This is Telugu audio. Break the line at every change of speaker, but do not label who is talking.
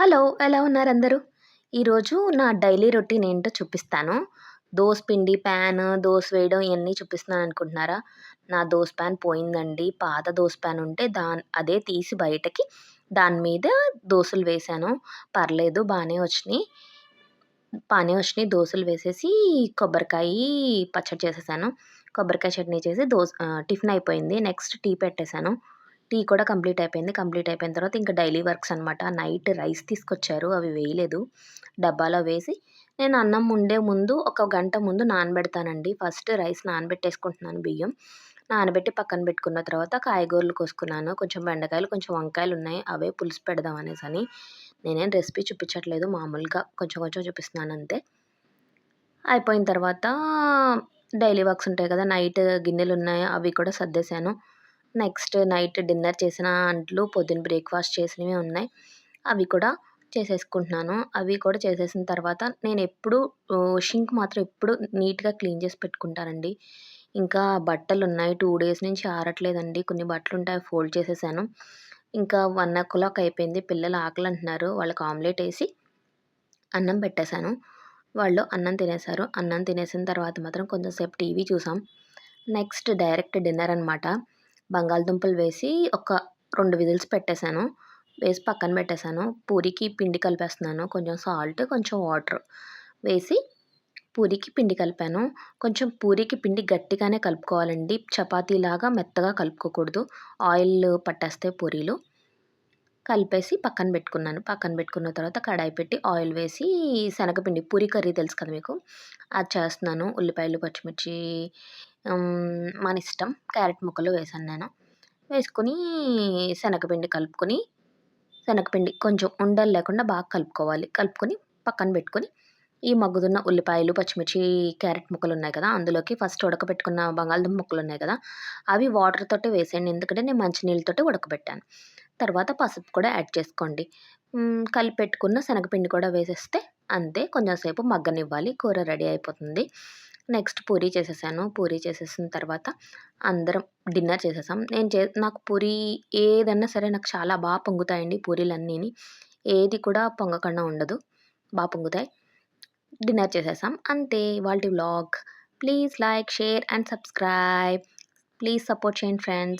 హలో ఎలా ఉన్నారు అందరూ? ఈరోజు నా డైలీ రొటీన్ ఏంటో చూపిస్తాను. దోశ పిండి ప్యాన్ దోస్ వేయడం ఇవన్నీ చూపిస్తున్నాను అనుకుంటున్నారా? నా దోస్ ప్యాన్ పోయిందండి. పాత దోస్ ప్యాన్ ఉంటే దాని అదే తీసి బయటకి దాని మీద దోశలు వేశాను. పర్లేదు బాగానే వచ్చినాయి. బాగానే వచ్చినాయి. దోశలు వేసేసి కొబ్బరికాయ పచ్చడి చేసేసాను. కొబ్బరికాయ చట్నీ చేసి దోశ టిఫిన్ అయిపోయింది. నెక్స్ట్ టీ పెట్టేశాను. టీ కూడా కంప్లీట్ అయిపోయింది. కంప్లీట్ అయిపోయిన తర్వాత ఇంకా డైలీ వర్క్స్ అనమాట నైట్ రైస్ తీసుకొచ్చారు. అవి వేయలేదు. డబ్బాలో వేసి నేను అన్నం ఉండే ముందు ఒక గంట ముందు నానబెడతానండి. ఫస్ట్ రైస్ నానబెట్టేసుకుంటున్నాను బియ్యం. నానబెట్టి పక్కన పెట్టుకున్న తర్వాత కాయగూరలు కోసుకున్నాను. కొంచెం బెండకాయలు కొంచెం వంకాయలు ఉన్నాయి. అవే పులుసు పెడదాం అనేసి అని నేనేం రెసిపీ చూపించట్లేదు. మామూలుగా కొంచెం కొంచెం చూపిస్తున్నాను అంతే. అయిపోయిన తర్వాత డైలీ వర్క్స్ ఉంటాయి కదా నైట్ గిన్నెలు ఉన్నాయి. అవి కూడా సర్దేశాను. నెక్స్ట్ నైట్ డిన్నర్ చేసిన అంట్లు పొద్దున్న బ్రేక్ఫాస్ట్ చేసినవి ఉన్నాయి. అవి కూడా చేసేసుకుంటున్నాను. అవి కూడా చేసేసిన తర్వాత నేను ఎప్పుడు షింక్ మాత్రం ఎప్పుడు నీట్గా క్లీన్ చేసి పెట్టుకుంటానండి. ఇంకా బట్టలు ఉన్నాయి. టూ డేస్ నుంచి ఆరట్లేదండి. కొన్ని బట్టలు ఉంటాయి. ఫోల్డ్ చేసేసాను. ఇంకా వన్ ఓ క్లాక్ అయిపోయింది. పిల్లలు ఆకలి అంటున్నారు. వాళ్ళకి ఆమ్లెట్ వేసి అన్నం పెట్టేశాను. వాళ్ళు అన్నం తినేశారు. అన్నం తినేసిన తర్వాత మాత్రం కొంచెంసేపు టీవీ చూసాం. నెక్స్ట్ డైరెక్ట్ డిన్నర్ అనమాట బంగాళదుంపలు వేసి ఒక రెండు విజిల్స్ పెట్టేశాను. వేసి పక్కన పెట్టేశాను. పూరికి పిండి కలిపేస్తున్నాను. కొంచెం సాల్ట్ కొంచెం వాటర్ వేసి పూరికి పిండి కలిపాను. కొంచెం పూరికి పిండి గట్టిగానే కలుపుకోవాలండి. చపాతీలాగా మెత్తగా కలుపుకోకూడదు. ఆయిల్ పట్టేస్తే పూరీలు. కలిపేసి పక్కన పెట్టుకున్నాను. పక్కన పెట్టుకున్న తర్వాత కడాయి పెట్టి ఆయిల్ వేసి శనగపిండి పూరి కర్రీ తెలుసు కదా మీకు? అది చేస్తున్నాను. ఉల్లిపాయలు పచ్చిమిర్చి మన ఇష్టం. క్యారెట్ ముక్కలు వేసాను నేను. వేసుకొని శనగపిండి కలుపుకొని శనగపిండి కొంచెం ఉండలు లేకుండా బాగా కలుపుకోవాలి. కలుపుకొని పక్కన పెట్టుకొని ఈ మగ్గుతున్న ఉల్లిపాయలు పచ్చిమిర్చి క్యారెట్ ముక్కలు ఉన్నాయి కదా అందులోకి ఫస్ట్ ఉడకబెట్టుకున్న బంగాళదుంప ముక్కలు ఉన్నాయి కదా అవి వాటర్ తోటి వేసేయండి. ఎందుకంటే నేను మంచినీళ్ళతోటి ఉడకబెట్టాను. తర్వాత పసుపు కూడా యాడ్ చేసుకోండి. కలిపి పెట్టుకున్న శనగపిండి కూడా వేసేస్తే అంతే కొంచెంసేపు మగ్గనివ్వాలి. కూర రెడీ అయిపోతుంది. నెక్స్ట్ పూరీ చేసేసాను. పూరీ చేసేసిన తర్వాత అందరం డిన్నర్ చేసేసాం. నేను చే నాకు పూరీ ఏదన్నా సరే నాకు చాలా బాగా పొంగుతాయండి పూరీలన్నీని. ఏది కూడా పొంగకుండా ఉండదు. బాగా పొంగుతాయి. డిన్నర్ చేసేసాం. అంతే వాళ్ళ vlog. Please like share and subscribe. Please support చేయండి ఫ్రెండ్స్.